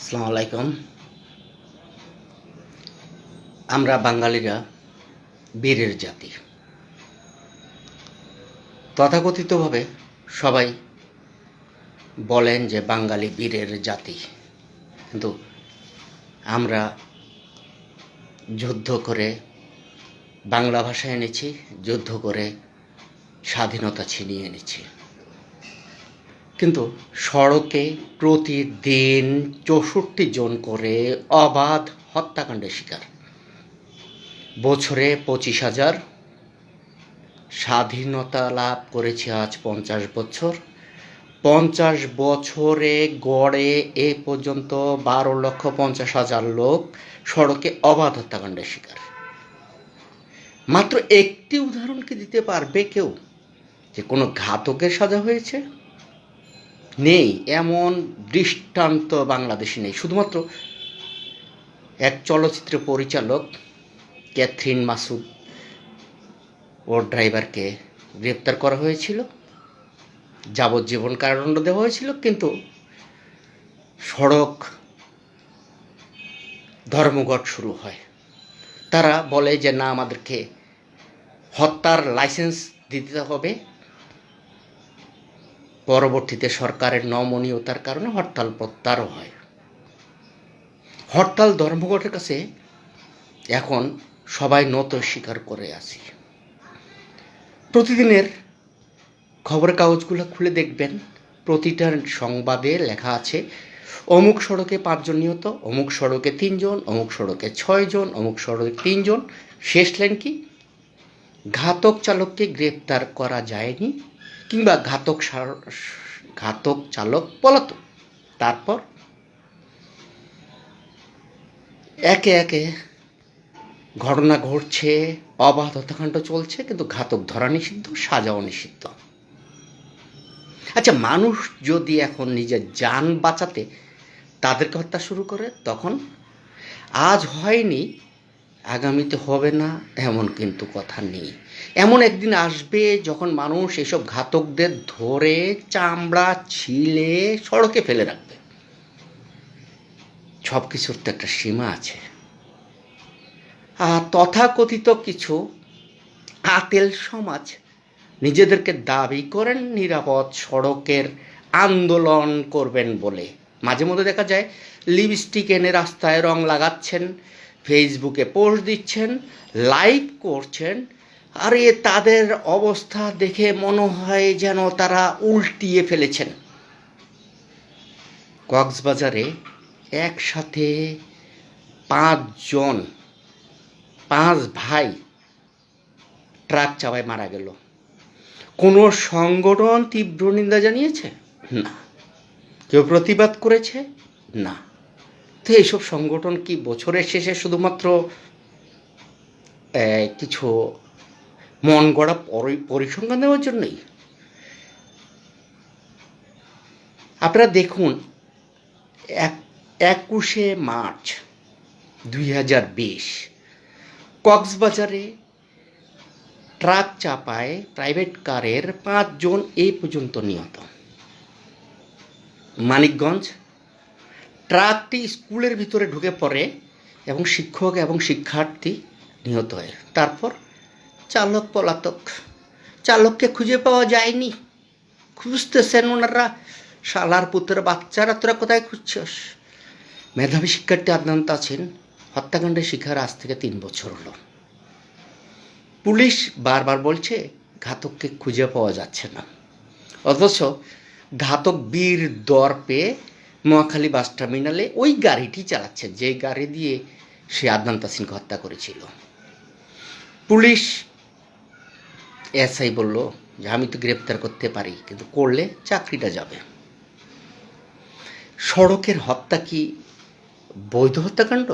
আসসালামু আলাইকুম। আমরা বাঙালিরা বীরের জাতি। তথাকথিতভাবে সবাই বলেন যে বাঙালি বীরের জাতি। কিন্তু আমরা যুদ্ধ করে বাংলা ভাষা এনেছি, যুদ্ধ করে স্বাধীনতা ছিনিয়ে এনেছি। কিন্তু সড়কে প্রতিদিন চৌষট্টি জন করে অবাধ হত্যাকাণ্ডের শিকার। বছরে পঁচিশ হাজার। স্বাধীনতা লাভ করেছে আজ পঞ্চাশ বছর। পঞ্চাশ বছরে গড়ে এ পর্যন্ত বারো লক্ষ পঞ্চাশ হাজার লোক সড়কে অবাধ হত্যাকাণ্ডের শিকার। মাত্র একটি উদাহরণ কি দিতে পারবে কেউ যে কোনো ঘাতকের সাজা হয়েছে? নেই, এমন দৃষ্টান্ত বাংলাদেশে নেই। শুধুমাত্র এক চলচ্চিত্র পরিচালক, ক্যাথরিন মাসুদ, ওর ড্রাইভারকে গ্রেপ্তার করা হয়েছিল। যাবজ্জীবন কারাদণ্ড দেওয়া হয়েছিল, কিন্তু সড়ক ধর্মঘট শুরু হয়। তারা বলে যে, না, আমাদেরকে হত্যার লাইসেন্স দিতে হবে। পরবর্তীতে সরকারের নমনীয়তার কারণে হরতাল প্রত্যাহারও হয়। হরতাল ধর্মঘটের কাছে এখন সবাই নত স্বীকার করে আসি প্রতিদিনের খবরের কাগজগুলো খুলে দেখবেন। প্রতিটা সংবাদে লেখা আছে, অমুক সড়কে পাঁচজন নিহত, অমুক সড়কে তিনজন, অমুক সড়কে ছয়জন, অমুক সড়কে তিনজন। শেষ লেন কি? ঘাতক চালককে গ্রেপ্তার করা যায়নি। কিংবা ঘাতক ঘাতক চালক পলাতক। তারপর একে একে ঘটনা ঘটছে, অবাধ হত্যাকাণ্ড চলছে, কিন্তু ঘাতক ধরা নিষিদ্ধ, সাজাও নিষিদ্ধ। আচ্ছা মানুষ যদি এখন নিজের যান বাঁচাতে তাদেরকে হত্যা শুরু করে, তখন আজ হয়নি আগামীতে হবে না, এমন কিন্তু কথা নেই। এমন একদিন আসবে যখন মানুষ এসব ঘাতকদের ধরে, চামড়া ছিলে, সড়কে ফেলে রাখবে। সব কিছুর তো একটা সীমা আছে। আর তথাকথিত কিছু আতেল সমাজ নিজেদেরকে দাবি করেন, নিরাপদ সড়কের আন্দোলন করবেন বলে। মাঝে মধ্যে দেখা যায়, লিপস্টিক এনে রাস্তায় রং লাগাচ্ছেন ফেসবুকে পোস্ট দিচ্ছেন লাইভ করছেন, আর তাদের অবস্থা দেখে মনে হয় যেন তারা উল্টিয়ে ফেলেছেন। কক্সবাজারে একসাথে পাঁচজন, পাঁচ ভাই ট্রাক চাপায় মারা গেল। কোনো সংগঠন তীব্র নিন্দা জানিয়েছে? না। কেউ প্রতিবাদ করেছে? না। তো এইসব সংগঠন কি বছরের শেষে শুধুমাত্র কিছু মন গড়া পরি- পরিসংখ্যান দেওয়ার জন্যই? আপনারা দেখুন, এক, একুশে মার্চ দুই হাজার বিশ, কক্সবাজারে ট্রাক চাপায় প্রাইভেট কারের পাঁচজন এই পর্যন্ত নিহত। মানিকগঞ্জ ট্রাকটি স্কুলের ভিতরে ঢুকে পড়ে এবং শিক্ষক এবং শিক্ষার্থী নিহত হয়। তারপর চালক পলাতক। চালককে খুঁজে পাওয়া যায়নি। খুঁজতেছেন ওনারা, শালার পুত্রের বাচ্চারা তোরা কোথায় খুঁজছস? মেধাবী শিক্ষার্থী আদান্ত আছেন হত্যাকাণ্ডের শিকার আজ থেকে তিন বছর হলো। পুলিশ বারবার বলছে, ঘাতককে খুঁজে পাওয়া যাচ্ছে না। অথচ ঘাতক বীর দর পেয়ে মহাখালী বাস টার্মিনালে ওই গাড়িটি চালাচ্ছে যে গাড়ি দিয়ে সে আদনান তাসিনকে হত্যা করেছিল। পুলিশ এসআই বলল, যে আমি তো গ্রেপ্তার করতে পারি, কিন্তু করলে চাকরিটা যাবে। সড়কের হত্যা কি বৈধ হত্যাকাণ্ড?